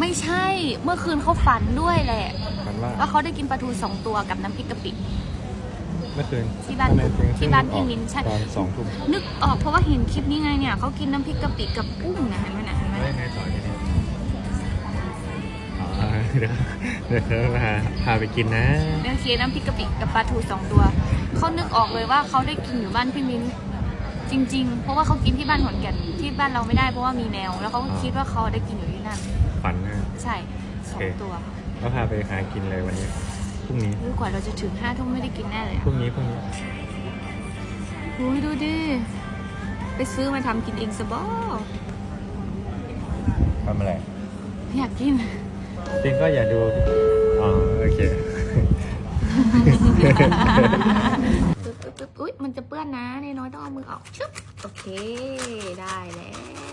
ไม่ใช่เมื่อคืนเขาฝันด้วยแหละฝันว่าว่าเขาได้กินปลาทูสองตัวกับน้ำพริกกะปิเมื่อคืนที่บ้านทำไมถึงที่บ้านออกพี่มิ้นใช่ตอนสองทุ่มนึกออกเพราะว่าเห็นคลิปนี้ไงเนี่ยเขากินน้ำพริกกะปิกับกุ้งนะเห็นไหมนะเห็นไหมไม่ไงต่อทีนี้อ๋อเดี๋ยวเดี๋ยวเขาพาพาไปกินนะเรื่องเคียน้ำพริกกะปิกับปลาทูสองตัวเขานึกออกเลยว่าเขาได้กินอยู่บ้านพี่มิ้น จริง ๆ เพราะว่าเขากินที่บ้านขอนแก่นที่บ้านเราไม่ได้เพราะว่ามีแมว แล้วเขาก็คิดว่าเขาได้กินอยู่ที่นั่น ฝันนะ ใช่สองตัวก็พาไปหากินเลยวันนี้พรุ่งนี้อุ๊ยกว่าเราจะถึงห้าทุ่มไม่ได้กินแน่เลยพรุ่งนี้พรุ่งนี้อุ้ยดูดิ ไปซื้อมาทำกินเองซะบ่ทำอะไรอยากกิน จริงก็อย่าดูอ๋อโอเค ปึ๊บปึ๊บปึ๊บอุ๊ยมันจะเปื้อนนะนน้อยต้องเอามือออกชึบโอเค ได้แล้ว